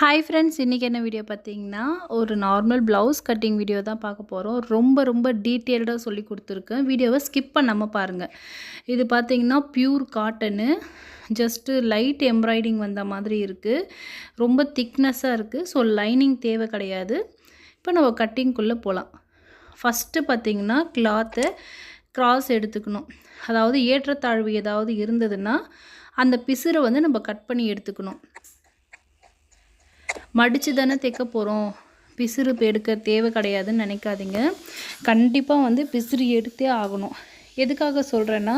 Hi friends இன்றைக்கி என்ன video பார்த்தீங்கன்னா ஒரு நார்மல் ப்ளவுஸ் கட்டிங் வீடியோ தான் பார்க்க போகிறோம் ரொம்ப ரொம்ப டீட்டெயில்டாக சொல்லி கொடுத்துருக்கேன். வீடியோவை ஸ்கிப் பண்ணாமல் பாருங்கள் இது பார்த்தீங்கன்னா pure cotton just light embroidering வந்த மாதிரி இருக்குது ரொம்ப திக்னஸ்ஸாக இருக்குது ஸோ லைனிங் தேவை கிடையாது. இப்போ நம்ம கட்டிங்குள்ளே போகலாம் ஃபஸ்ட்டு பார்த்தீங்கன்னா கிளாத்தை கிராஸ் எடுத்துக்கணும். அதாவது ஏற்றத்தாழ்வு ஏதாவது இருந்ததுன்னா அந்த பிசுரை வந்து நம்ம கட் பண்ணி எடுத்துக்கணும். மடித்து தானே தைக்க போகிறோம் பிசிறு எடுக்க தேவை கிடையாதுன்னு நினைக்காதீங்க. கண்டிப்பாக வந்து பிசிறு எடுத்தே ஆகணும். எதுக்காக சொல்கிறேன்னா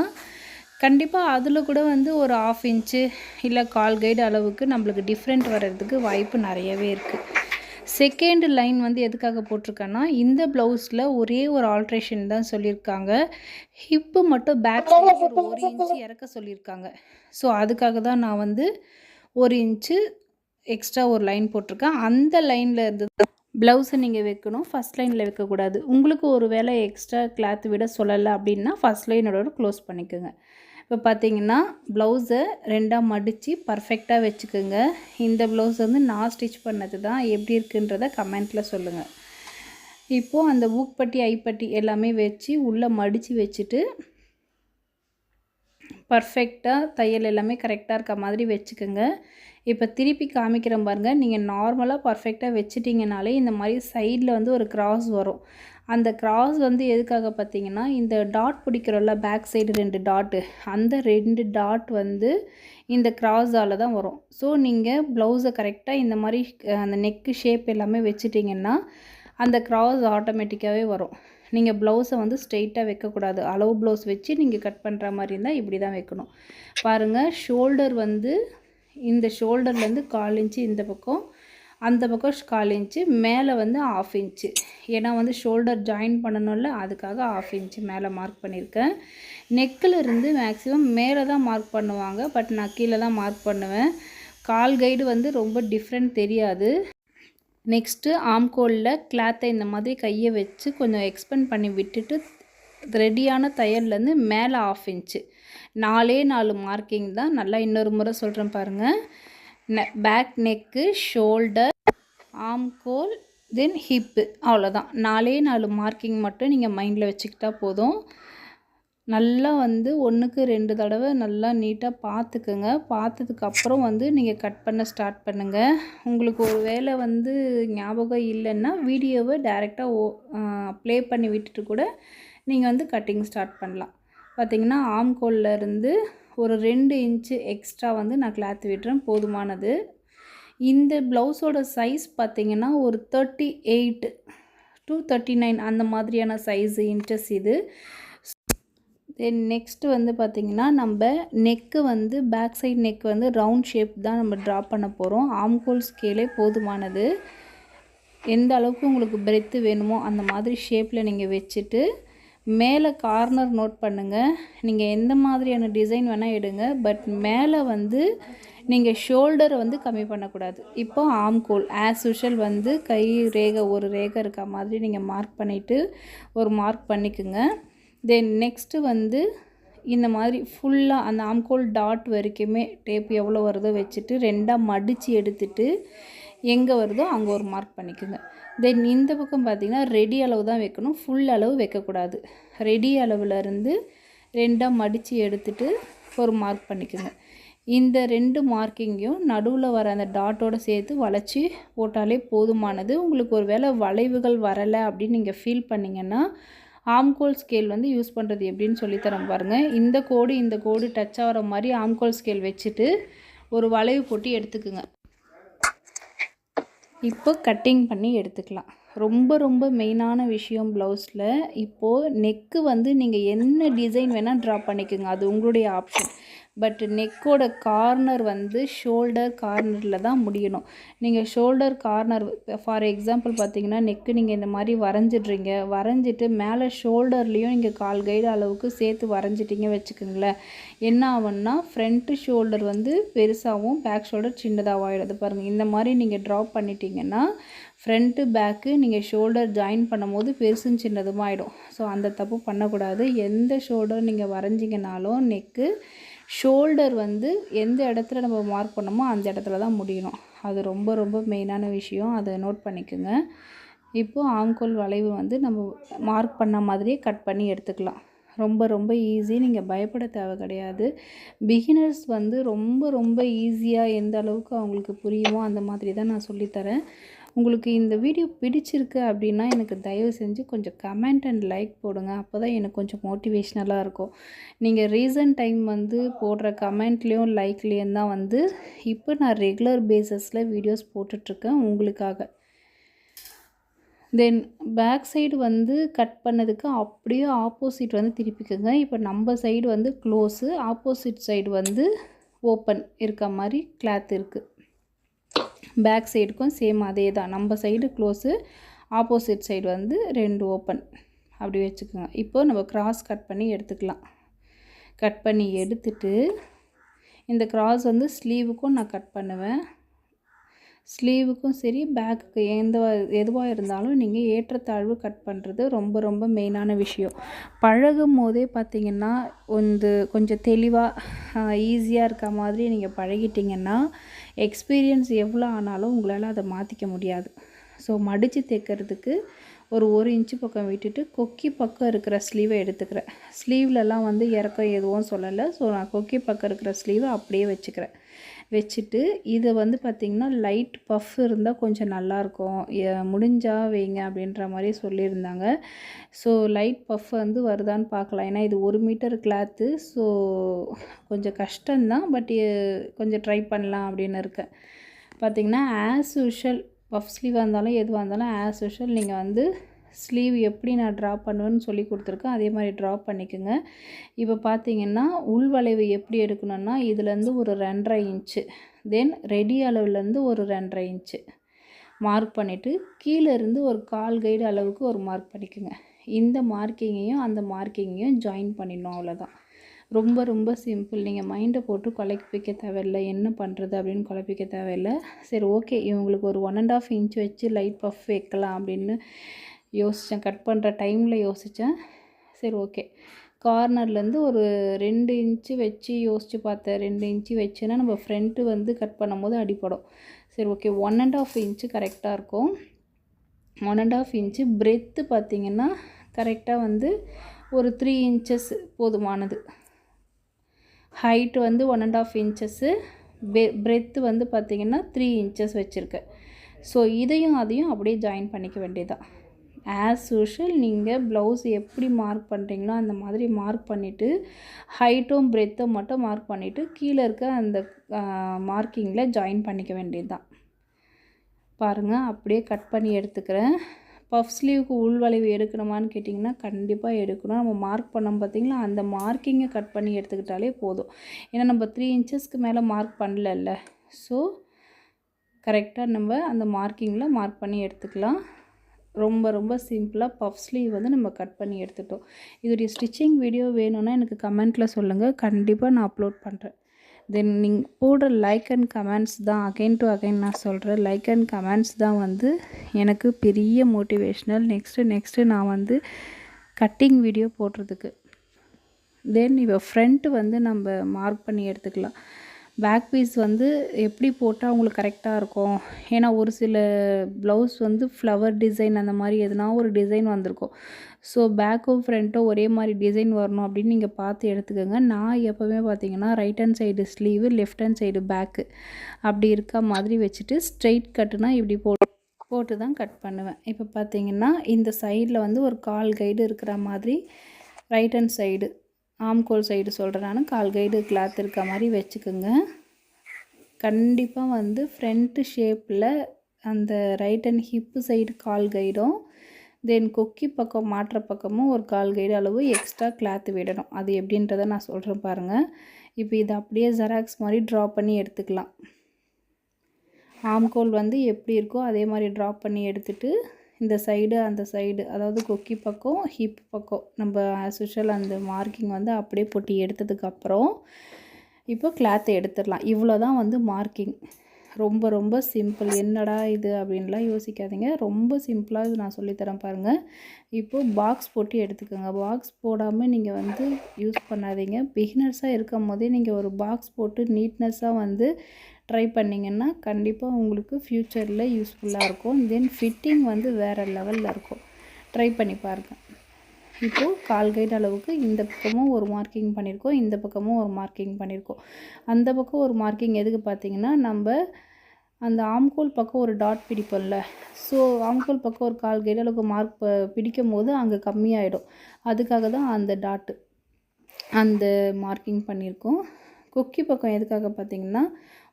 கண்டிப்பாக அதில் கூட வந்து ஒரு ஆஃப் இன்ச்சு இல்லை கால் கைடு அளவுக்கு நம்மளுக்கு டிஃப்ரெண்ட் வர்றதுக்கு வாய்ப்பு நிறையவே இருக்குது செகண்ட் லைன் வந்து எதுக்காக போட்டிருக்கேன்னா இந்த ப்ளவுஸில் ஒரே ஒரு ஆல்ட்ரேஷன் தான் சொல்லியிருக்காங்க. ஹிப்பு மட்டும் பேக் ஒரு ஒரு இன்ச்சு இறக்க சொல்லியிருக்காங்க. ஸோ அதுக்காக தான் நான் வந்து ஒரு இன்ச்சு எக்ஸ்ட்ரா ஒரு லைன் போட்டிருக்கேன். அந்த லைனில் இருந்து ப்ளவுஸை நீங்கள் வைக்கணும். ஃபஸ்ட் லைனில் வைக்கக்கூடாது. உங்களுக்கு ஒரு வேலை எக்ஸ்ட்ரா கிளாத் விட சொல்லலை அப்படின்னா ஃபஸ்ட் லைனோட க்ளோஸ் பண்ணிக்கோங்க. இப்போ பார்த்தீங்கன்னா ப்ளவுஸை ரெண்டாக மடித்து பர்ஃபெக்டாக வச்சுக்கோங்க. இந்த ப்ளவுஸ் வந்து நான் ஸ்டிச் பண்ணது தான் எப்படி இருக்குன்றத கமெண்ட்டில் சொல்லுங்கள் இப்போது அந்த ஊக்பட்டி ஐப்பட்டி எல்லாமே வச்சு உள்ளே மடித்து வச்சுட்டு பர்ஃபெக்டாக தையல் எல்லாமே கரெக்டாக இருக்க மாதிரி வச்சுக்கோங்க. இப்போ திருப்பி காமிக்கிறேன் பாருங்கள் நீங்கள் நார்மலாக பர்ஃபெக்டாக வச்சுட்டிங்கனாலே இந்த மாதிரி சைடில் வந்து ஒரு கிராஸ் வரும். அந்த கிராஸ் வந்து எதுக்காக பார்த்தீங்கன்னா இந்த டாட் பிடிக்கிறோம்ல பேக் சைடு ரெண்டு டாட்டு அந்த ரெண்டு டாட் வந்து இந்த கிராஸால் தான் வரும். ஸோ நீங்கள் ப்ளவுஸை கரெக்டாக இந்த மாதிரி அந்த நெக்கு ஷேப் எல்லாமே வச்சுட்டிங்கன்னா அந்த கிராஸ் ஆட்டோமேட்டிக்காகவே வரும். நீங்கள் ப்ளவுஸை வந்து ஸ்ட்ரெயிட்டாக வைக்கக்கூடாது. அளவு ப்ளவுஸ் வச்சு நீங்கள் கட் பண்ணுற மாதிரி இருந்தால் இப்படி தான் வைக்கணும். பாருங்கள் ஷோல்டர் வந்து இந்த ஷோல்டர்லேருந்து கால் இன்ச்சு இந்த பக்கம் அந்த பக்கம் கால் இன்ச்சு மேலே வந்து ஆஃப் இன்ச்சு. ஏன்னா வந்து ஷோல்டர் ஜாயின் பண்ணணும்ல அதுக்காக ஆஃப் இன்ச்சு மேலே மார்க் பண்ணியிருக்கேன். நெக்கில் இருந்து மேக்ஸிமம் மேலே தான் மார்க் பண்ணுவாங்க பட் நான் கீழே தான் மார்க் பண்ணுவேன். கால் கைடு வந்து ரொம்ப டிஃப்ரெண்ட் தெரியாது. நெக்ஸ்ட்டு ஆம்கோலில் கிளாத்தை இந்த மாதிரி கையை வச்சு கொஞ்சம் எக்ஸ்பெண்ட் பண்ணி விட்டுட்டு ரெடியான தையல்லேருந்து மேலே ஆஃப் இன்ச்சு. நாலே நாலு மார்க்கிங் தான். நல்லா இன்னொரு முறை சொல்கிறேன் பாருங்கள் நெ பேக் நெக்கு ஷோல்டர் ஆம்கோல் தென் ஹிப்பு அவ்வளோதான் நாலே நாலு மார்க்கிங் மட்டும் நீங்கள் மைண்டில் வச்சுக்கிட்டா போதும். நல்லா வந்து ஒன்றுக்கு ரெண்டு தடவை நல்லா நீட்டாக பார்த்துக்குங்க. பார்த்ததுக்கப்புறம் வந்து நீங்கள் கட் பண்ண ஸ்டார்ட் பண்ணுங்கள் உங்களுக்கு ஒரு வேளை வந்து ஞாபகம் இல்லைன்னா வீடியோவை டைரெக்டாக ஓ ப்ளே பண்ணி விட்டுட்டு கூட நீங்கள் வந்து கட்டிங் ஸ்டார்ட் பண்ணலாம். பார்த்திங்கன்னா ஆம்கோலில் இருந்து ஒரு ரெண்டு இன்ச்சு எக்ஸ்ட்ரா வந்து நான் கிளாத் விட்டுறேன். போதுமானது. இந்த ப்ளவுஸோட சைஸ் பார்த்திங்கன்னா ஒரு thirty eight two thirty nine அந்த மாதிரியான சைஸு இன்ச்சஸ் இது. தென் நெக்ஸ்ட்டு வந்து பார்த்திங்கன்னா நம்ம நெக்கு வந்து பேக் சைட் நெக் வந்து ரவுண்ட் ஷேப் தான் நம்ம ட்ரா பண்ண போகிறோம் ஆம்கோல் ஸ்கேலே போதுமானது. எந்த அளவுக்கு உங்களுக்கு பிரெத்து வேணுமோ அந்த மாதிரி ஷேப்பில் நீங்கள் வச்சுட்டு மேலே கார்னர் நோட் பண்ணுங்கள் நீங்கள் எந்த மாதிரியான டிசைன் வேணால் எடுங்க. பட் மேலே வந்து நீங்கள் ஷோல்டரை வந்து கம்மி பண்ணக்கூடாது. இப்போ ஆம்கோல் ஆஸ் யூஷுவல் வந்து கை ரேகை ஒரு ரேகை இருக்க மாதிரி நீங்கள் மார்க் பண்ணிவிட்டு ஒரு மார்க் பண்ணிக்கோங்க. தென் நெக்ஸ்ட்டு வந்து இந்த மாதிரி ஃபுல்லாக அந்த ஆம்கோல் டாட் வரைக்குமே டேப் எவ்வளோ வருதோ வச்சுட்டு ரெண்டாக மடித்து எடுத்துட்டு எங்கே வருதோ அங்கே ஒரு மார்க் பண்ணிக்கோங்க. தென் இந்த பக்கம் பார்த்திங்கன்னா ரெடி அளவு தான் வைக்கணும். ஃபுல் அளவு வைக்கக்கூடாது. ரெடி அளவுலேருந்து ரெண்டாக மடித்து எடுத்துட்டு ஒரு மார்க் பண்ணிக்கோங்க. இந்த ரெண்டு மார்க்கிங்கையும் நடுவில் வர அந்த டாட்டோடு சேர்த்து வளைச்சி போட்டாலே போதுமானது. உங்களுக்கு ஒரு வேளை வளைவுகள் வரலை அப்படின்னு நீங்கள் ஃபீல் பண்ணிங்கன்னா ஆம்கோல் ஸ்கேல் வந்து யூஸ் பண்ணுறது எப்படின்னு சொல்லித்தரேன் பாருங்கள் இந்த கோடு இந்த கோடு டச் ஆகிற மாதிரி ஆம்கோல் ஸ்கேல் வச்சுட்டு ஒரு வளைவு போட்டு எடுத்துக்குங்க. இப்போ கட்டிங் பண்ணி எடுத்துக்கலாம். ரொம்ப ரொம்ப மெயினான விஷயம் ப்ளவுஸில் இப்போது நெக்கு வந்து நீங்கள் என்ன டிசைன் வேணால் ட்ரா பண்ணிக்கோங்க. அது உங்களுடைய ஆப்ஷன் பட் நெக்கோட கார்னர் வந்து ஷோல்டர் கார்னரில் தான் முடியணும். நீங்கள் ஷோல்டர் கார்னர் ஃபார் எக்ஸாம்பிள் பார்த்தீங்கன்னா நெக்கு நீங்கள் இந்த மாதிரி வரைஞ்சிட்றீங்க. வரைஞ்சிட்டு மேலே ஷோல்டர்லேயும் நீங்கள் கால் கைடு அளவுக்கு சேர்த்து வரைஞ்சிட்டிங்க வச்சுக்கோங்களேன். என்ன ஆகும்னா ஃப்ரண்ட்டு ஷோல்டர் வந்து பெருசாகவும் பேக் ஷோல்டர் சின்னதாகவும் ஆகிடுது பாருங்கள் இந்த மாதிரி நீங்கள் ட்ராப் பண்ணிட்டீங்கன்னா ஃப்ரண்ட்டு பேக்கு நீங்கள் ஷோல்டர் ஜாயின் பண்ணும்போது பெருசும் சின்னதும் ஆகிடும் ஸோ அந்த தப்பு பண்ணக்கூடாது. எந்த ஷோல்டர் நீங்கள் வரைஞ்சிங்கனாலும் நெக்கு ஷோல்டர் வந்து எந்த இடத்துல நம்ம மார்க் பண்ணோமோ அந்த இடத்துல தான் முடியணும். அது ரொம்ப ரொம்ப மெயினான விஷயம். அதை நோட் பண்ணிக்கோங்க. இப்போது ஆங்கோல் வளைவு வந்து நம்ம மார்க் பண்ண மாதிரியே கட் பண்ணி எடுத்துக்கலாம். ரொம்ப ரொம்ப ஈஸி நீங்கள் பயப்பட தேவை கிடையாது. பிகினர்ஸ் வந்து ரொம்ப ரொம்ப ஈஸியாக எந்த அளவுக்கு அவங்களுக்கு புரியுமோ அந்த மாதிரி தான் நான் சொல்லித்தரேன் உங்களுக்கு இந்த வீடியோ பிடிச்சிருக்கு அப்படின்னா எனக்கு தயவு செஞ்சு கொஞ்சம் கமெண்ட் அண்ட் லைக் போடுங்க. அப்போ தான் எனக்கு கொஞ்சம் மோட்டிவேஷ்னலாக இருக்கும். நீங்கள் ரீசன்ட் டைம் வந்து போடுற கமெண்ட்லேயும் லைக்லேயும் தான் வந்து இப்போ நான் ரெகுலர் பேஸஸில் வீடியோஸ் போட்டுட்ருக்கேன் உங்களுக்காக. தென் பேக் சைடு வந்து கட் பண்ணதுக்கு அப்படியே ஆப்போசிட் வந்து திருப்பிக்கோங்க. இப்போ நம்ம சைடு வந்து க்ளோஸு ஆப்போசிட் சைடு வந்து ஓப்பன் இருக்க மாதிரி கிளாத் இருக்குது பேக் சைடுக்கும் சேம் அதே தான். நம்ம சைடு க்ளோஸு ஆப்போசிட் சைடு வந்து ரெண்டு ஓப்பன் அப்படி வச்சுக்கோங்க. இப்போது நம்ம கிராஸ் கட் பண்ணி எடுத்துக்கலாம். கட் பண்ணி எடுத்துட்டு இந்த கிராஸ் வந்து ஸ்லீவுக்கும் நான் கட் பண்ணுவேன். ஸ்லீவுக்கும் சரி பேக்குக்கு எந்த எதுவாக இருந்தாலும் நீங்கள் ஏற்றத்தாழ்வு கட் பண்ணுறது ரொம்ப ரொம்ப மெயினான விஷயம். பழகும் போதே பார்த்திங்கன்னா வந்து கொஞ்சம் தெளிவாக ஈஸியாக இருக்க மாதிரி நீங்கள் பழகிட்டிங்கன்னா எக்ஸ்பீரியன்ஸ் எவ்வளோ ஆனாலும் உங்களால் அதை மாற்றிக்க முடியாது. ஸோ மடித்து தைக்கிறதுக்கு ஒரு ஒரு இன்ச்சு பக்கம் விட்டுட்டு கொக்கி பக்கம் இருக்கிற ஸ்லீவை எடுத்துக்கிறேன். ஸ்லீவ்லலாம் வந்து இறக்கம் எதுவும் சொல்லலை. ஸோ நான் கொக்கி பக்கம் இருக்கிற ஸ்லீவை அப்படியே வச்சுக்கிறேன். வச்சுட்டு இதை வந்து பார்த்திங்கன்னா லைட் பஃப் இருந்தால் கொஞ்சம் நல்லாயிருக்கும். முடிஞ்சால் வைங்க அப்படின்ற மாதிரி சொல்லியிருந்தாங்க. ஸோ லைட் பஃப் வந்து வருதான்னு பார்க்கலாம். ஏன்னா இது ஒரு மீட்டர் கிளாத்து ஸோ கொஞ்சம் கஷ்டம்தான் பட் கொஞ்சம் ட்ரை பண்ணலாம் அப்படின்னு இருக்கேன். பார்த்திங்கன்னா ஆஸ் யூஷுவல் பஃப் ஸ்லீவாக இருந்தாலும் எதுவாக இருந்தாலும் ஆஸ் யூஷுவல் நீங்கள் வந்து ஸ்லீவ் எப்படி நான் ட்ரா பண்ணுவேன்னு சொல்லி கொடுத்துருக்கேன். அதே மாதிரி ட்ரா பண்ணிக்கோங்க. இப்போ பார்த்தீங்கன்னா உள்வளைவு எப்படி எடுக்கணும்னா இதுலேருந்து ஒரு ரெண்டரை இன்ச்சு தென் ரெடி அளவுலேருந்து ஒரு ரெண்டரை இன்ச்சு மார்க் பண்ணிவிட்டு கீழே இருந்து ஒரு கால் கைடு அளவுக்கு ஒரு மார்க் பண்ணிக்கோங்க. இந்த மார்க்கிங்கையும் அந்த மார்க்கிங்கையும் ஜாயின் பண்ணிடணும் அவ்வளோதான் ரொம்ப ரொம்ப சிம்பிள் நீங்கள் மைண்டை போட்டு குழப்பிக்க தேவையில்லை. என்ன பண்ணுறது அப்படின்னு குழப்பிக்க தேவையில்லை. சரி ஓகே இவங்களுக்கு ஒரு ஒன் அண்ட் ஆஃப் இன்ச் வச்சு லைட் பஃப் வைக்கலாம் அப்படின்னு யோசித்தேன் கட் பண்ணுற டைமில் யோசித்தேன் சரி ஓகே கார்னர்லேருந்து ஒரு ரெண்டு இன்ச்சு வச்சு யோசித்து பார்த்தேன். ரெண்டு இன்ச்சு வச்சுன்னா நம்ம ஃப்ரண்ட்டு வந்து கட் பண்ணும்போது அடிப்படும் சரி okay one and half inch கரெக்டாக இருக்கும். One and half inch breadth பார்த்திங்கன்னா கரெக்டாக வந்து ஒரு த்ரீ இன்ச்சஸ் போதுமானது. ஹைட்டு வந்து ஒன் அண்ட் ஆஃப் இன்ச்சஸ்ஸு பெ பிரெத்து வந்து பார்த்திங்கன்னா த்ரீ இன்ச்சஸ் வச்சுருக்கேன் ஸோ இதையும் அதையும் அப்படியே ஜாயின் பண்ணிக்க வேண்டியதான் ஆஸ் யூஷுவல் நீங்கள் ப்ளவுஸ் எப்படி மார்க் பண்ணுறீங்களோ அந்த மாதிரி மார்க் பண்ணிவிட்டு ஹைட்டும் பிரெத்தும் மட்டும் மார்க் பண்ணிவிட்டு கீழே இருக்க அந்த மார்க்கிங்கில் ஜாயின் பண்ணிக்க வேண்டியது தான் பாருங்கள் அப்படியே கட் பண்ணி எடுத்துக்கிறேன். பஃப் ஸ்லீவுக்கு உள்வளைவு எடுக்கணுமான்னு கேட்டிங்கன்னா கண்டிப்பாக எடுக்கணும். நம்ம மார்க் பண்ணோம் பார்த்திங்களா? அந்த மார்க்கிங்கை கட் பண்ணி எடுத்துக்கிட்டாலே போதும். ஏன்னா நம்ம த்ரீ இன்ச்சஸ்க்கு மேலே மார்க் பண்ணலல்ல. ஸோ கரெக்டாக நம்ம அந்த மார்க்கிங்கில் மார்க் பண்ணி எடுத்துக்கலாம். ரொம்ப ரொம்ப சிம்பிளாக பஃப் ஸ்லீவ் வந்து நம்ம கட் பண்ணி எடுத்துட்டோம். இதோடைய ஸ்டிச்சிங் வீடியோ வேணும்னா எனக்கு கமெண்ட்டில் சொல்லுங்கள் கண்டிப்பாக நான் அப்லோட் பண்ணுறேன் தென் நீங்கள் போடுற லைக் அண்ட் கமெண்ட்ஸ் தான் அகைன் டு அகைன் நான் சொல்கிறேன் லைக் அண்ட் கமெண்ட்ஸ் தான் வந்து எனக்கு பெரிய மோட்டிவேஷ்னல் நெக்ஸ்ட்டு நெக்ஸ்ட்டு நான் வந்து கட்டிங் வீடியோ போடுறதுக்கு. தென் இப்போ ஃப்ரண்ட்டு வந்து நம்ம மார்க் பண்ணி எடுத்துக்கலாம். பேக் பீஸ் வந்து எப்படி போட்டால் உங்களுக்கு கரெக்டாக இருக்கும்? ஏன்னா ஒரு சில ப்ளவுஸ் வந்து ஃப்ளவர் டிசைன் அந்த மாதிரி எதுனா ஒரு டிசைன் வந்திருக்கும். ஸோ பேக்கும் ஃப்ரண்ட்டும் ஒரே மாதிரி டிசைன் வரணும் அப்படின்னு நீங்கள் பார்த்து எடுத்துக்கோங்க. நான் எப்போவுமே பார்த்தீங்கன்னா right hand side sleeve left hand side back அப்படி இருக்க மாதிரி வச்சுட்டு ஸ்ட்ரெயிட் கட்டுனா இப்படி போ போட்டு தான் கட் பண்ணுவேன். இப்போ பார்த்தீங்கன்னா இந்த சைடில் வந்து ஒரு கால் கைடு இருக்கிற மாதிரி ரைட் ஹேண்ட் சைடு ஆம்கோல் சைடு சொல்கிறேன் நான். கால் கைடு கிளாத் இருக்க மாதிரி வச்சுக்கோங்க. கண்டிப்பாக வந்து ஃப்ரண்ட்டு ஷேப்பில் அந்த ரைட் அண்ட் ஹிப்பு சைடு கால் கைடும் தென் கொக்கி பக்கம் மாற்ற பக்கமும் ஒரு கால் கைடு அளவு எக்ஸ்ட்ரா கிளாத் விடணும். அது எப்படின்றத நான் சொல்கிறேன் பாருங்கள் இப்போ இதை அப்படியே ஜெராக்ஸ் மாதிரி ட்ரா பண்ணி எடுத்துக்கலாம். ஆம்கோல் வந்து எப்படி இருக்கோ அதே மாதிரி ட்ரா பண்ணி எடுத்துகிட்டு இந்த சைடு அந்த சைடு அதாவது கொக்கி பக்கம் ஹிப் பக்கம். நம்ம ஆஸ் யூஷுவல் அந்த மார்க்கிங் வந்து அப்படியே போட்டி எடுத்ததுக்கப்புறம் இப்போ கிளாத்தை எடுத்துடலாம். இவ்வளோ தான் வந்து மார்க்கிங் ரொம்ப ரொம்ப சிம்பிள் என்னடா இது அப்படின்லாம் யோசிக்காதீங்க. ரொம்ப சிம்பிளாக இது நான் சொல்லித்தரேன் பாருங்கள் இப்போது பாக்ஸ் போட்டு எடுத்துக்கோங்க. பாக்ஸ் போடாமல் நீங்கள் வந்து யூஸ் பண்ணாதீங்க. பிகினர்ஸாக இருக்கும் போதே நீங்கள் ஒரு பாக்ஸ் போட்டு நீட்னஸாக வந்து ட்ரை பண்ணிங்கன்னா கண்டிப்பாக உங்களுக்கு ஃப்யூச்சரில் யூஸ்ஃபுல்லாக இருக்கும். தென் ஃபிட்டிங் வந்து வேறு லெவலில் இருக்கும். ட்ரை பண்ணி பாருங்கள் இப்போது கால் கைட் அளவுக்கு இந்த பக்கமும் ஒரு மார்க்கிங் பண்ணியிருக்கோம் இந்த பக்கமும் ஒரு மார்க்கிங் பண்ணியிருக்கோம் அந்த பக்கம் ஒரு மார்க்கிங் எதுக்கு பார்த்தீங்கன்னா நம்ம அந்த ஆம்கோல் பக்கம் ஒரு டாட் பிடிப்போம்ல. ஸோ ஆம்கோல் பக்கம் ஒரு கால் கைடு அளவுக்கு மார்க் பிடிக்கும் போது அங்கே கம்மியாயிடும். அதுக்காக தான் அந்த டாட்டு அந்த மார்க்கிங் பண்ணியிருக்கோம் கொக்கி பக்கம் எதுக்காக பார்த்தீங்கன்னா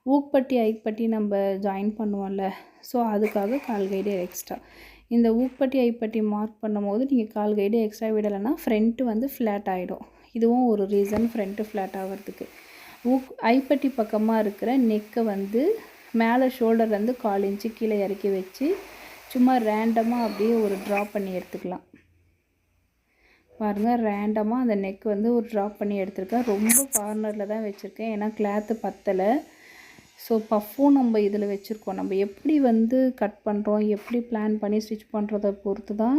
ஊக்பட்டி ஐப்பட்டி நம்ம ஜாயின் பண்ணுவோம்ல. ஸோ அதுக்காக கால் கைடு எக்ஸ்ட்ரா இந்த ஊக்பட்டி ஐப்பட்டி மார்க் பண்ணும்போது நீங்கள் கால் கைடு எக்ஸ்ட்ரா விடலைன்னா ஃப்ரண்ட்டு வந்து ஃப்ளாட் ஆகிடும் இதுவும் ஒரு ரீசன் ஃப்ரண்ட்டு ஃப்ளாட் ஆகிறதுக்கு ஊக் ஐப்பட்டி பக்கமாக இருக்கிற நெக்கை வந்து மேலே ஷோல்டர்லேருந்து கால் இன்ச்சு கீழே இறக்கி வச்சு சும்மா ரேண்டமாக அப்படியே ஒரு ட்ரா பண்ணி எடுத்துக்கலாம். பாருங்கள் ரேண்டமாக அந்த நெக் வந்து ஒரு ட்ராப் பண்ணி எடுத்திருக்கேன். ரொம்ப கார்னரில் தான் வச்சுருக்கேன். ஏன்னா கிளாத்து பத்தலை. ஸோ பஃப்பும் நம்ம இதில் வச்சுருக்கோம். நம்ம எப்படி வந்து கட் பண்ணுறோம் எப்படி பிளான் பண்ணி ஸ்டிச் பண்ணுறத பொறுத்து தான்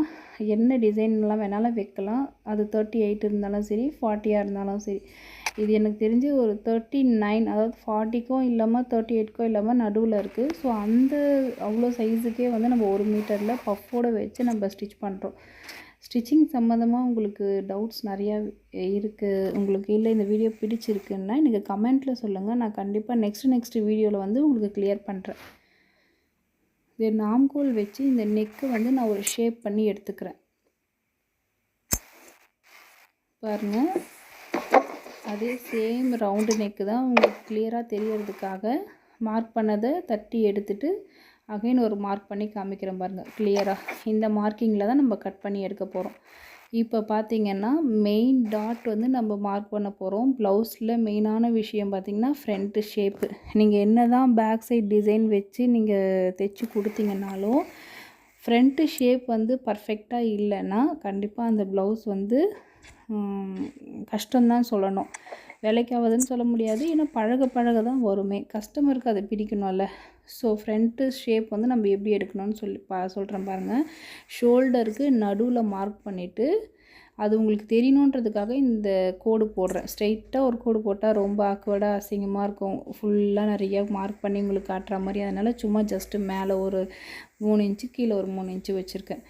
என்ன டிசைன்லாம் வேணாலும் வைக்கலாம். அது தேர்ட்டி எயிட் இருந்தாலும் சரி ஃபார்ட்டியாக இருந்தாலும் சரி. இது எனக்கு தெரிஞ்சு ஒரு தேர்ட்டி நைன் அதாவது ஃபார்ட்டிக்கும் இல்லாமல் தேர்ட்டி எயிட்க்கும் இல்லாமல் நடுவில் இருக்குது ஸோ அந்த அவ்வளோ சைஸுக்கே வந்து நம்ம ஒரு மீட்டரில் பஃப்போடு வச்சு நம்ம ஸ்டிச் பண்ணுறோம் ஸ்டிச்சிங் சம்மந்தமாக உங்களுக்கு டவுட்ஸ் நிறையா இருக்குது உங்களுக்கு இல்லை இந்த வீடியோ பிடிச்சிருக்குன்னா எனக்கு கமெண்ட்டில் சொல்லுங்கள் நான் கண்டிப்பாக நெக்ஸ்ட்டு நெக்ஸ்ட்டு வீடியோவில் வந்து உங்களுக்கு கிளியர் பண்ணுறேன் இது நாம்கோல் வச்சு இந்த நெக்கு வந்து நான் ஒரு ஷேப் பண்ணி எடுத்துக்கிறேன். பாருங்கள் அதே சேம் ரவுண்டு நெக்கு தான் உங்களுக்கு கிளியராக தெரியறதுக்காக மார்க் பண்ணதை தட்டி எடுத்துகிட்டு அகைன் ஒரு மார்க் பண்ணி காமிக்கிறேன் பாருங்கள் கிளியராக இந்த மார்க்கிங்கில் தான் நம்ம கட் பண்ணி எடுக்க போகிறோம் இப்போ பார்த்திங்கன்னா மெயின் டாட் வந்து நம்ம மார்க் பண்ண போகிறோம் ப்ளவுஸில் மெயினான விஷயம் பார்த்திங்கன்னா ஃப்ரண்ட்டு ஷேப்பு நீங்கள் என்ன தான் பேக் சைட் டிசைன் வச்சு நீங்கள் தைச்சி கொடுத்தீங்கன்னாலும் ஃப்ரண்ட்டு ஷேப் வந்து பர்ஃபெக்டாக இல்லைன்னா கண்டிப்பாக அந்த ப்ளவுஸ் வந்து கஷ்டம்தான் சொல்லணும். வேலைக்காவதுன்னு சொல்ல முடியாது. ஏன்னா பழக பழக தான் வருமே. கஸ்டமருக்கு அதை பிடிக்கணும்ல. ஸோ ஃப்ரண்ட்டு ஷேப் வந்து நம்ம எப்படி எடுக்கணும்னு சொல்லி பா சொல்கிறேன் பாருங்கள் ஷோல்டருக்கு நடுவில் மார்க் பண்ணிவிட்டு அது உங்களுக்கு தெரியணுன்றதுக்காக இந்த கோடு போடுறேன். ஸ்ட்ரைட்டாக ஒரு கோடு போட்டால் ரொம்ப ஆக்வர்டாக அசிங்கமாக இருக்கும். ஃபுல்லாக நிறைய மார்க் பண்ணி உங்களுக்கு காட்டுற மாதிரி. அதனால் சும்மா ஜஸ்ட்டு மேலே ஒரு மூணு இன்ச்சு கீழே ஒரு மூணு இன்ச்சு வச்சுருக்கேன்.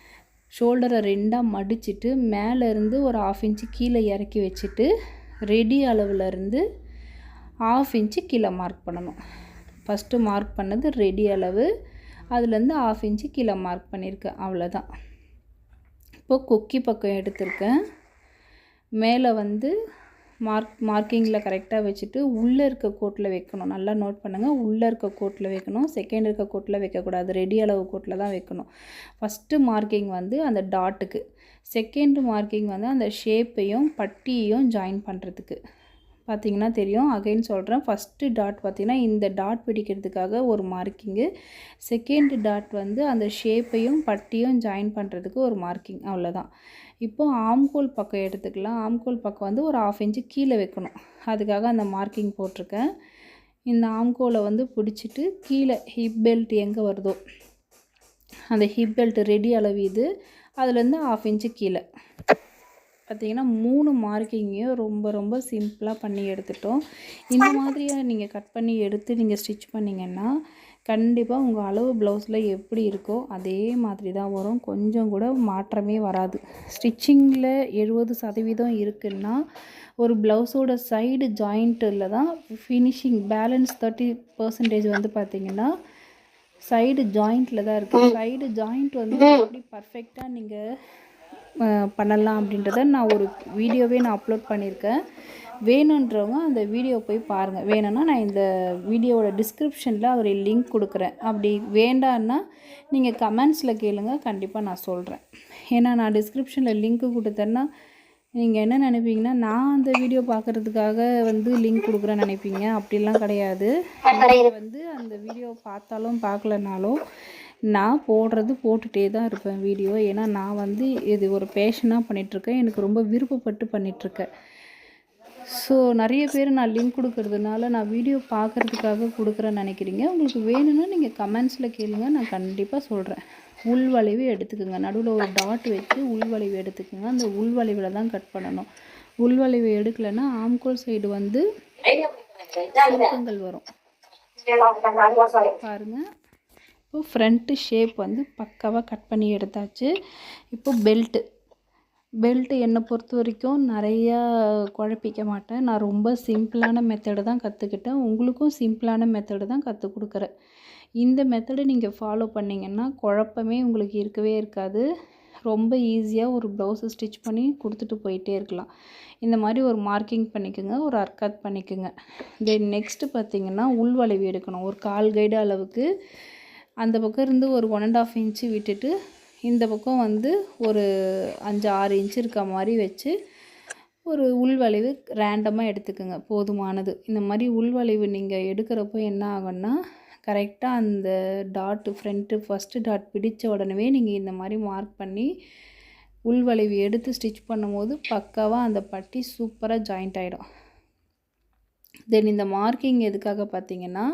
ஷோல்டரை ரெண்டாக மடிச்சுட்டு மேலேருந்து ஒரு ஆஃப் இன்ச்சு கீழே இறக்கி வச்சுட்டு ரெடி அளவுலேருந்து ஆஃப் இன்ச்சு கீழே மார்க் பண்ணணும். ஃபஸ்ட்டு மார்க் பண்ணது ரெடி அளவு. அதுலேருந்து ஆஃப் இன்ச்சு கீழே மார்க் பண்ணியிருக்கேன் அவ்வளோதான் இப்போது கொக்கி பக்கம் எடுத்திருக்கேன். மேலே வந்து மார்க் மார்க்கிங்கில் கரெக்டாக வச்சுட்டு உள்ளே இருக்க கோட்டில் வைக்கணும். நல்லா நோட் பண்ணுங்கள் உள்ளே இருக்க கோட்டில் வைக்கணும். செகண்ட் இருக்க கோட்டில் வைக்கக்கூடாது. ரெடி அளவு கோட்டில் தான் வைக்கணும். ஃபஸ்ட்டு மார்க்கிங் வந்து அந்த டாட்டுக்கு செகண்ட் மார்க்கிங் வந்து அந்த ஷேப்பையும் பட்டியையும் ஜாயின் பண்ணுறதுக்கு பார்த்தீங்கன்னா தெரியும். அகைன் சொல்கிறேன் ஃபஸ்ட்டு டாட் பார்த்திங்கன்னா இந்த டாட் பிடிக்கிறதுக்காக ஒரு மார்க்கிங்கு செகண்ட் டாட் வந்து அந்த ஷேப்பையும் பட்டியும் ஜாயின் பண்ணுறதுக்கு ஒரு மார்க்கிங் அவ்வளோதான் இப்போது ஆம்கோல் பக்கம் எடுத்துக்கலாம். ஆம்கோல் பக்கம் வந்து ஒரு ஆஃப் இன்ச்சு கீழே வைக்கணும். அதுக்காக அந்த மார்க்கிங் போட்டிருக்கேன். இந்த ஆம்கோலை வந்து பிடிச்சிட்டு கீழே ஹிப் பெல்ட் எங்கே வருதோ அந்த ஹிப் பெல்ட் ரெடி அளவு இது. அதுலேருந்து ஆஃப் இன்ச்சு கீழே. பார்த்திங்கன்னா மூணு மார்க்கிங்கையும் ரொம்ப ரொம்ப சிம்பிளாக பண்ணி எடுத்துட்டோம். இந்த மாதிரியாக நீங்கள் கட் பண்ணி எடுத்து நீங்கள் ஸ்டிச் பண்ணிங்கன்னா கண்டிப்பாக உங்கள் அளவு ப்ளவுஸில் எப்படி இருக்கோ அதே மாதிரி தான் வரும். கொஞ்சம் கூட மாற்றமே வராது. ஸ்டிச்சிங்கில் எழுபது சதவீதம் இருக்குன்னா ஒரு ப்ளவுஸோட சைடு ஜாயிண்ட்டில் தான் ஃபினிஷிங் பேலன்ஸ் தேர்ட்டி பர்சன்டேஜ் வந்து பார்த்திங்கன்னா சைடு ஜாயிண்ட்டில் தான் இருக்குது சைடு ஜாயிண்ட் வந்து எப்படி பர்ஃபெக்டாக நீங்கள் பண்ணலாம் அப்படின்றத நான் ஒரு வீடியோவே நான் அப்லோட் பண்ணியிருக்கேன். வேணுன்றவங்க அந்த வீடியோ போய் பாருங்கள் வேணும்னா நான் இந்த வீடியோவோட டிஸ்கிரிப்ஷனில் ஒரு லிங்க் கொடுக்குறேன். அப்படி வேண்டான்னா நீங்கள் கமெண்ட்ஸில் கேளுங்க. கண்டிப்பாக நான் சொல்கிறேன் ஏன்னா நான் டிஸ்கிரிப்ஷனில் லிங்க்கு கொடுத்தேன்னா நீங்கள் என்ன நினைப்பீங்கன்னா நான் அந்த வீடியோ பார்க்குறதுக்காக வந்து லிங்க் கொடுக்குறேன்னு நினைப்பீங்க. அப்படிலாம் கிடையாது. வந்து அந்த வீடியோ பார்த்தாலும் பார்க்கலனாலும் நான் போடுறது போட்டுகிட்டே தான் இருப்பேன் வீடியோ ஏன்னா நான் வந்து இது ஒரு பேஷனாக பண்ணிகிட்ருக்கேன் எனக்கு ரொம்ப விருப்பப்பட்டு பண்ணிகிட்ருக்கேன் ஸோ நிறைய பேர் நான் லிங்க் கொடுக்கறதுனால நான் வீடியோ பார்க்குறதுக்காக கொடுக்குறேன்னு நினைக்கிறீங்க. உங்களுக்கு வேணும்னா நீங்கள் கமெண்ட்ஸில் கேளுங்க. நான் கண்டிப்பாக சொல்கிறேன் உள்வளைவு எடுத்துக்கோங்க. நடுவில் ஒரு டாட் வச்சு உள்வளைவு எடுத்துக்கோங்க. அந்த உள்வளைவில் தான் கட் பண்ணணும். உள்வளைவு எடுக்கலைன்னா ஆம்கோல் சைடு வந்து சுருக்கங்கள் வரும். பாருங்கள் இப்போ ஃப்ரண்ட்டு ஷேப் வந்து பக்காவாக கட் பண்ணி எடுத்தாச்சு. இப்போ பெல்ட்டு பெல்ட்டு என்னை பொறுத்த வரைக்கும் நிறையா குழப்பிக்க மாட்டேன். நான் ரொம்ப சிம்பிளான மெத்தடு தான் கற்றுக்கிட்டேன் உங்களுக்கும் சிம்பிளான மெத்தடு தான் கற்றுக் கொடுக்குறேன். இந்த மெத்தடை நீங்கள் ஃபாலோ பண்ணிங்கன்னா குழப்பமே உங்களுக்கு இருக்கவே இருக்காது. ரொம்ப ஈஸியாக ஒரு ப்ளவுஸை ஸ்டிச் பண்ணி கொடுத்துட்டு போயிட்டே இருக்கலாம். இந்த மாதிரி ஒரு மார்க்கிங் பண்ணிக்கோங்க ஒரு அர்க்காத் பண்ணிக்கோங்க. தென் நெக்ஸ்ட்டு பார்த்தீங்கன்னா உள்வளைவு எடுக்கணும். ஒரு கால் கைடு அளவுக்கு அந்த பக்கம் இருந்து ஒரு ஒன் அண்ட் ஆஃப் இன்ச்சு விட்டுட்டு இந்த பக்கம் வந்து ஒரு அஞ்சு ஆறு இன்ச்சு இருக்க மாதிரி வச்சு ஒரு உள்வளைவு ரேண்டமாக எடுத்துக்கோங்க. போதுமானது. இந்த மாதிரி உள்வளைவு நீங்கள் எடுக்கிறப்போ என்ன ஆகும்னா கரெக்டாக அந்த டாட்டு ஃப்ரண்ட்டு ஃபஸ்ட்டு டாட் பிடித்த உடனே நீங்கள் இந்த மாதிரி மார்க் பண்ணி உள்வளைவு எடுத்து ஸ்டிச் பண்ணும்போது பக்காவாக அந்த பட்டி சூப்பராக ஜாயிண்ட் ஆகிடும் தென் இந்த மார்க்கிங் எதுக்காக பார்த்தீங்கன்னா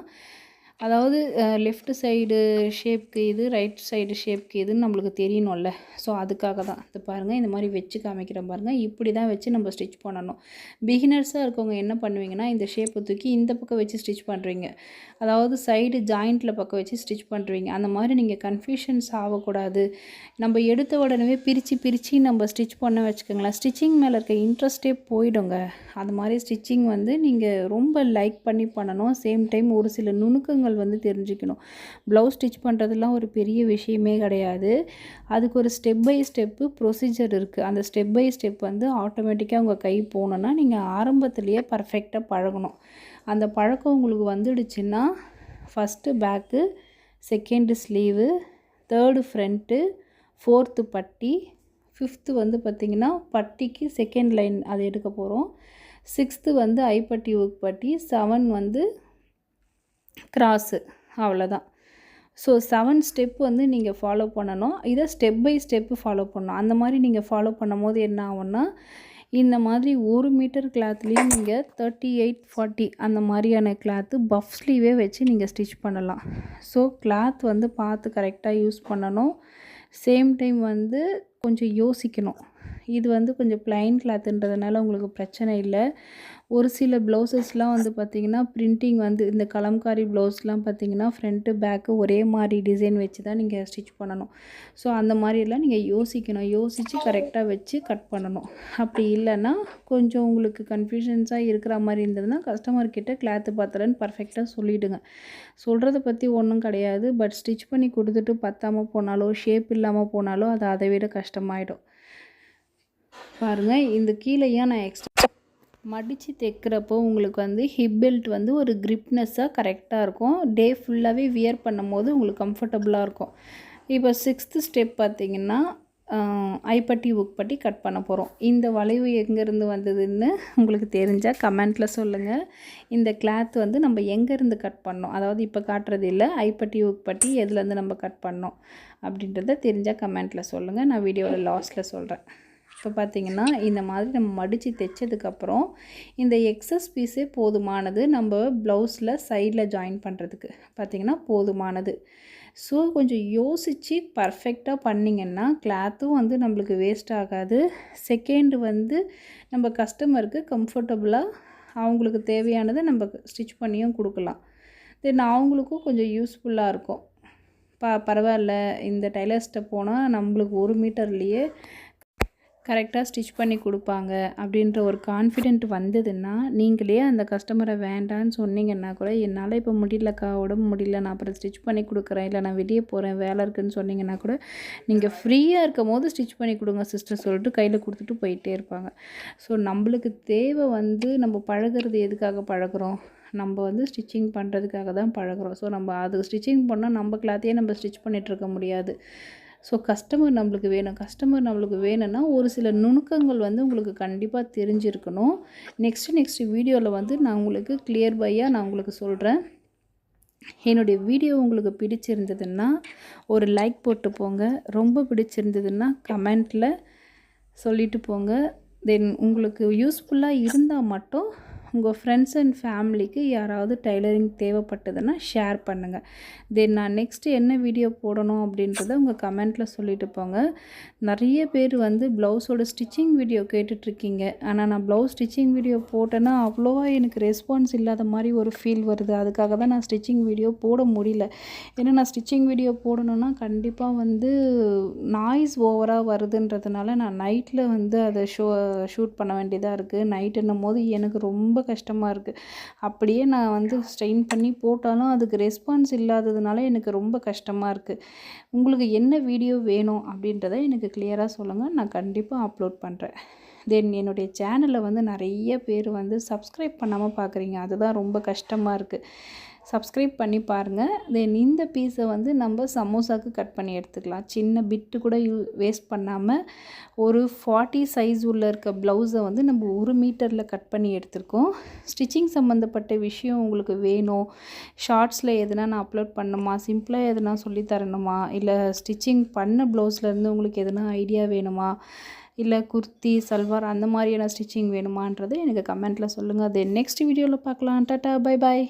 அதாவது லெஃப்ட் சைடு ஷேப்க்கு இது ரைட் சைடு ஷேப்க்கு இதுன்னு நம்மளுக்கு தெரியணும்ல. ஸோ அதுக்காக தான். இது பாருங்கள் இந்த மாதிரி வச்சு காமிக்கிறோம் பாருங்கள் இப்படி தான் வச்சு நம்ம ஸ்டிச் பண்ணணும். பிகினர்ஸாக இருக்கவங்க என்ன பண்ணுவீங்கன்னா இந்த ஷேப்பை தூக்கி இந்த பக்கம் வச்சு ஸ்டிச் பண்ணுறீங்க அதாவது சைடு ஜாயிண்ட்டில் பக்கம் வச்சு ஸ்டிச் பண்ணுறீங்க அந்த மாதிரி நீங்கள் கன்ஃபியூஷன்ஸ் ஆகக்கூடாது. நம்ம எடுத்த உடனே பிரித்து பிரித்து நம்ம ஸ்டிச் பண்ண வச்சுக்கோங்களேன். ஸ்டிச்சிங் மேலே இருக்க இன்ட்ரெஸ்ட்டே போயிடுங்க. அது மாதிரி ஸ்டிச்சிங் வந்து நீங்கள் ரொம்ப லைக் பண்ணி பண்ணணும். சேம் டைம் ஒரு சில நுணுக்கங்கள் வந்து தெரிஞ்சுக்கணும். ப்ளவுஸ் ஸ்டிச் பண்ணுறதுலாம் ஒரு பெரிய விஷயமே கிடையாது. அதுக்கு ஒரு ஸ்டெப் பை ஸ்டெப்பு ப்ரொசீஜர் இருக்குது அந்த ஸ்டெப் பை ஸ்டெப் வந்து ஆட்டோமேட்டிக்காக உங்கள் கை போகணுன்னா நீங்கள் ஆரம்பத்துலேயே பர்ஃபெக்டாக பழகணும். அந்த பழக்கம் உங்களுக்கு வந்துடுச்சுன்னா first back second sleeve third front fourth பட்டி ஃபிஃப்த்து வந்து பார்த்திங்கன்னா பட்டிக்கு செகண்ட் லைன் அதை எடுக்க போகிறோம் சிக்ஸ்த்து வந்து ஐப்பட்டி உக் பட்டி செவன் வந்து கிராஸு அவ்வளோதான் ஸோ செவன் ஸ்டெப் வந்து நீங்கள் ஃபாலோ பண்ணணும். இதை ஸ்டெப் பை ஸ்டெப்பு ஃபாலோ பண்ணணும். அந்த மாதிரி நீங்கள் ஃபாலோ பண்ணும் போது என்ன ஆகும்னா இந்த மாதிரி ஒரு மீட்டர் கிளாத்லேயும் நீங்கள் தேர்ட்டி எயிட் ஃபார்ட்டி அந்த மாதிரியான கிளாத்து பஃப் ஸ்லீவே வச்சு நீங்கள் ஸ்டிச் பண்ணலாம். ஸோ கிளாத் வந்து பார்த்து கரெக்டாக யூஸ் பண்ணணும். சேம் டைம் வந்து கொஞ்சம் யோசிக்கணும். இது வந்து கொஞ்சம் ப்ளைன் கிளாத்துன்றதுனால உங்களுக்கு பிரச்சனை இல்லை. ஒரு சில ப்ளவுசஸ்லாம் வந்து பார்த்திங்கன்னா பிரிண்டிங் வந்து இந்த கலம்காரி ப்ளவுஸ்லாம் பார்த்திங்கன்னா ஃப்ரண்ட்டு பேக்கு ஒரே மாதிரி டிசைன் வச்சு தான் நீங்கள் ஸ்டிச் பண்ணணும். ஸோ அந்த மாதிரியெல்லாம் நீங்கள் யோசிக்கணும். யோசித்து கரெக்டாக வச்சு கட் பண்ணணும். அப்படி இல்லைன்னா கொஞ்சம் உங்களுக்கு கன்ஃபியூஷன்ஸாக இருக்கிற மாதிரி இருந்ததுன்னா கஸ்டமர்கிட்ட கிளாத்து பார்த்தலன்னு பர்ஃபெக்டாக சொல்லிவிடுங்க சொல்கிறத பற்றி ஒன்றும் கிடையாது. பட் ஸ்டிச் பண்ணி கொடுத்துட்டு பத்தாமல் போனாலோ ஷேப் இல்லாமல் போனாலோ அது அதை விட கஷ்டமாயிடும். பாருங்கள் இந்த கீழேயா நான் எக்ஸ்ட்ரா மடித்து தைக்கிறப்போ உங்களுக்கு வந்து ஹிப் பெல்ட் வந்து ஒரு கிரிப்னஸ்ஸாக கரெக்டாக இருக்கும். டே ஃபுல்லாகவே வியர் பண்ணும் போது உங்களுக்கு கம்ஃபர்டபுளாக இருக்கும். இப்போ சிக்ஸ்த்து ஸ்டெப் பார்த்தீங்கன்னா ஐப்பட்டி உக்பட்டி கட் பண்ண போகிறோம் இந்த வளைவு எங்கேருந்து வந்ததுன்னு உங்களுக்கு தெரிஞ்சால் கமெண்ட்டில் சொல்லுங்கள் இந்த கிளாத் வந்து நம்ம எங்கேருந்து கட் பண்ணோம்? அதாவது இப்போ காட்டுறது இல்லை ஐப்பட்டி உக்பட்டி எதுலேருந்து நம்ம கட் பண்ணோம்? அப்படின்றத தெரிஞ்சால் கமெண்ட்டில் சொல்லுங்கள் நான் வீடியோவில் லாஸ்ட்டில் சொல்கிறேன் இப்போ பார்த்திங்கன்னா இந்த மாதிரி நம்ம மடித்து தைச்சதுக்கப்புறம் இந்த எக்ஸஸ் பீஸே போதுமானது நம்ம ப்ளவுஸில் சைடில் ஜாயின் பண்ணுறதுக்கு பார்த்திங்கன்னா போதுமானது. ஸோ கொஞ்சம் யோசித்து பர்ஃபெக்டாக பண்ணிங்கன்னா கிளாத்தும் வந்து நம்மளுக்கு வேஸ்ட் ஆகாது. செகண்டு வந்து நம்ம கஸ்டமருக்கு கம்ஃபர்டபுளாக அவங்களுக்கு தேவையானதை நம்ம ஸ்டிச் பண்ணியும் கொடுக்கலாம். தென் அவங்களுக்கும் கொஞ்சம் யூஸ்ஃபுல்லாக இருக்கும். ப பரவாயில்ல இந்த டைலர்ஸ்ட்டை போனால் நம்மளுக்கு ஒரு மீட்டர்லேயே கரெக்டாக ஸ்டிச் பண்ணி கொடுப்பாங்க அப்படின்ற ஒரு கான்ஃபிடென்ட் வந்ததுன்னா நீங்களே அந்த கஸ்டமரை வேண்டான்னு சொன்னீங்கன்னா கூட என்னால் இப்போ முடியலக்கா உடம்பு முடியல நான் அப்புறம் ஸ்டிச் பண்ணி கொடுக்குறேன் இல்லை நான் வெளியே போகிறேன் வேலை இருக்குதுன்னு சொன்னீங்கன்னா கூட நீங்கள் ஃப்ரீயாக இருக்கும் போது ஸ்டிச் பண்ணி கொடுங்க சிஸ்டர் சொல்லிட்டு கையில் கொடுத்துட்டு போயிட்டே இருப்பாங்க. ஸோ நம்மளுக்கு தேவை வந்து நம்ம பழகிறது எதுக்காக பழகிறோம்? நம்ம வந்து ஸ்டிச்சிங் பண்ணுறதுக்காக தான் பழகிறோம். ஸோ நம்ம அது ஸ்டிச்சிங் பண்ணால் நம்ம கிளாத்தையே நம்ம ஸ்டிச் பண்ணிகிட்ருக்க முடியாது. ஸோ கஸ்டமர் நம்மளுக்கு வேணும். கஸ்டமர் நம்மளுக்கு வேணும்னா ஒரு சில நுணுக்கங்கள் வந்து உங்களுக்கு கண்டிப்பாக தெரிஞ்சிருக்கணும். நெக்ஸ்ட்டு நெக்ஸ்ட்டு வீடியோவில் வந்து நான் உங்களுக்கு கிளியர் பையாக நான் உங்களுக்கு சொல்கிறேன் என்னுடைய வீடியோ உங்களுக்கு பிடிச்சிருந்ததுன்னா ஒரு லைக் போட்டு போங்க. ரொம்ப பிடிச்சிருந்ததுன்னா கமெண்ட்டில் சொல்லிட்டு போங்க. தென் உங்களுக்கு யூஸ்ஃபுல்லாக இருந்தால் மட்டும் உங்கள் ஃப்ரெண்ட்ஸ் அண்ட் ஃபேமிலிக்கு யாராவது டைலரிங் தேவைப்பட்டதுன்னா ஷேர் பண்ணுங்கள் தென் நான் நெக்ஸ்ட்டு என்ன வீடியோ போடணும் அப்படின்றத உங்கள் கமெண்ட்டில் சொல்லிட்டு போங்க. நிறைய பேர் வந்து ப்ளவுஸோட ஸ்டிச்சிங் வீடியோ கேட்டுட்ருக்கீங்க. ஆனால் நான் ப்ளவுஸ் ஸ்டிச்சிங் வீடியோ போட்டேன்னா அவ்வளோவா எனக்கு ரெஸ்பான்ஸ் இல்லாத மாதிரி ஒரு ஃபீல் வருது. அதுக்காக தான் நான் ஸ்டிச்சிங் வீடியோ போட முடியல. ஏன்னா நான் ஸ்டிச்சிங் வீடியோ போடணுன்னா கண்டிப்பாக வந்து நாய்ஸ் ஓவராக வருதுன்றதுனால நான் நைட்டில் வந்து அதை ஷோ ஷூட் பண்ண வேண்டியதாக இருக்குது நைட்டுன்னும் போது எனக்கு ரொம்ப ரொம்ப கஷ்டமாக இருக்குது அப்படியே நான் வந்து ஸ்ட்ரெயின் பண்ணி போட்டாலும் அதுக்கு ரெஸ்பான்ஸ் இல்லாததுனால எனக்கு ரொம்ப கஷ்டமாக இருக்குது உங்களுக்கு என்ன வீடியோ வேணும் அப்படின்றத எனக்கு கிளியராக சொல்லுங்கள் நான் கண்டிப்பாக அப்லோட் பண்ணுறேன் தென் என்னுடைய சேனலை வந்து நிறைய பேர் வந்து சப்ஸ்கிரைப் பண்ணாமல் பார்க்குறீங்க அதுதான் ரொம்ப கஷ்டமாக இருக்குது சப்ஸ்கிரைப் பண்ணி பாருங்கள் தென் இந்த பீஸை வந்து நம்ம சமோசாவுக்கு கட் பண்ணி எடுத்துக்கலாம். சின்ன பிட்டு கூட யூ வேஸ்ட் பண்ணாமல் ஒரு ஃபார்ட்டி சைஸ் உள்ள இருக்க ப்ளவுஸை வந்து நம்ம ஒரு மீட்டரில் கட் பண்ணி எடுத்திருக்கோம். ஸ்டிச்சிங் சம்மந்தப்பட்ட விஷயம் உங்களுக்கு வேணும். ஷார்ட்ஸில் எதுனா நான் அப்லோட் பண்ணணுமா? சிம்பிளாக எதுனா சொல்லி தரணுமா? இல்லை ஸ்டிச்சிங் பண்ண ப்ளவுஸ்லேருந்து உங்களுக்கு எதுனா ஐடியா வேணுமா? இல்லை குர்த்தி சல்வார் அந்த மாதிரியான ஸ்டிச்சிங் வேணுமான்றது எனக்கு கமெண்ட்டில் சொல்லுங்கள் அது நெக்ஸ்ட் வீடியோவில் பார்க்கலாம். Tata bye bye